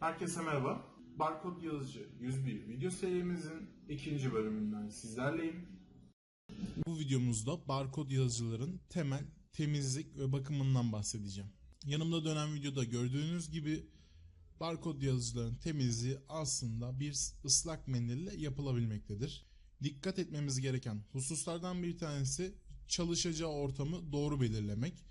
Herkese merhaba. Barkod Yazıcı 101 video serimizin ikinci bölümünden sizlerleyim. Bu videomuzda barkod yazıcıların temel temizlik ve bakımından bahsedeceğim. Yanımda dönen videoda gördüğünüz gibi barkod yazıcıların temizliği aslında bir ıslak mendille yapılabilmektedir. Dikkat etmemiz gereken hususlardan bir tanesi çalışacağı ortamı doğru belirlemek.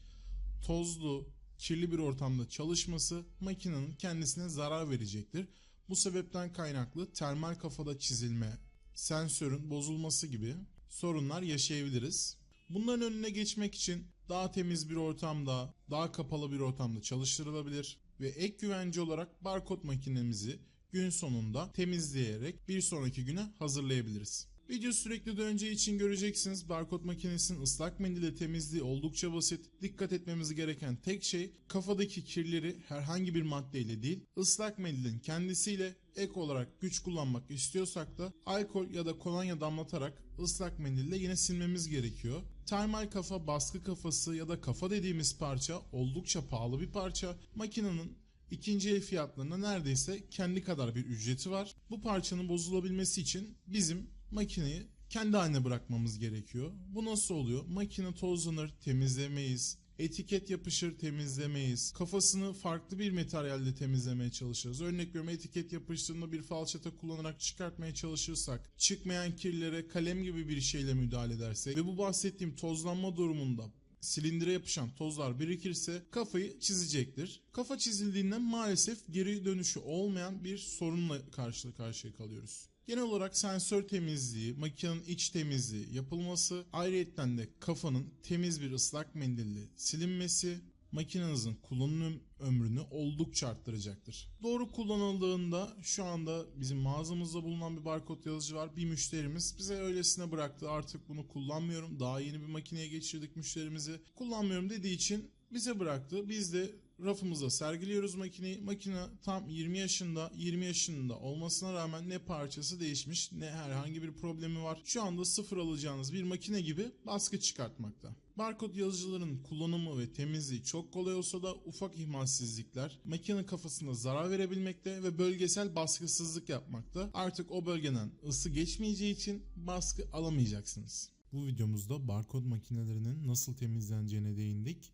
Tozlu, kirli bir ortamda çalışması makinenin kendisine zarar verecektir. Bu sebepten kaynaklı termal kafada çizilme, sensörün bozulması gibi sorunlar yaşayabiliriz. Bunların önüne geçmek için daha temiz bir ortamda, daha kapalı bir ortamda çalıştırılabilir ve ek güvence olarak barkod makinemizi gün sonunda temizleyerek bir sonraki güne hazırlayabiliriz. Video sürekli döneceği için göreceksiniz barkod makinesinin ıslak mendille temizliği oldukça basit. Dikkat etmemiz gereken tek şey kafadaki kirleri herhangi bir maddeyle değil ıslak mendilin kendisiyle ek olarak güç kullanmak istiyorsak da alkol ya da kolonya damlatarak ıslak mendille yine silmemiz gerekiyor. Termal kafa, baskı kafası ya da kafa dediğimiz parça oldukça pahalı bir parça. Makinenin İkinci el fiyatlarına neredeyse kendi kadar bir ücreti var. Bu parçanın bozulabilmesi için bizim makineyi kendi haline bırakmamız gerekiyor. Bu nasıl oluyor? Makine tozlanır, temizlemeyiz. Etiket yapışır temizlemeyiz. Kafasını farklı bir materyalle temizlemeye çalışırız. Örnek veriyorum etiket yapıştığında bir falçata kullanarak çıkartmaya çalışırsak, çıkmayan kirlere kalem gibi bir şeyle müdahale edersek ve bu bahsettiğim tozlanma durumunda silindire yapışan tozlar birikirse kafayı çizecektir. Kafa çizildiğinde maalesef geri dönüşü olmayan bir sorunla karşı karşıya kalıyoruz. Genel olarak sensör temizliği, makinenin iç temizliği yapılması, ayrıyetten de kafanın temiz bir ıslak mendille silinmesi, makinenizin kullanım ömrünü oldukça arttıracaktır. Doğru kullanıldığında şu anda bizim mağazamızda bulunan bir barkod yazıcı var. Bir müşterimiz bize öylesine bıraktı artık bunu kullanmıyorum. Daha yeni bir makineye geçirdik müşterimizi. Kullanmıyorum dediği için bize bıraktı. Biz de rafımızda sergiliyoruz makineyi. Makine tam 20 yaşında, 20 yaşında olmasına rağmen ne parçası değişmiş ne herhangi bir problemi var. Şu anda sıfır alacağınız bir makine gibi baskı çıkartmakta. Barkod yazıcıların kullanımı ve temizliği çok kolay olsa da ufak ihmalsizlikler makine kafasına zarar verebilmekte ve bölgesel baskısızlık yapmakta. Artık o bölgeden ısı geçmeyeceği için baskı alamayacaksınız. Bu videomuzda barkod makinelerinin nasıl temizleneceğine değindik.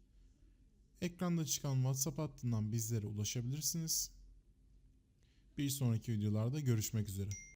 Ekranda çıkan WhatsApp hattından bizlere ulaşabilirsiniz. Bir sonraki videolarda görüşmek üzere.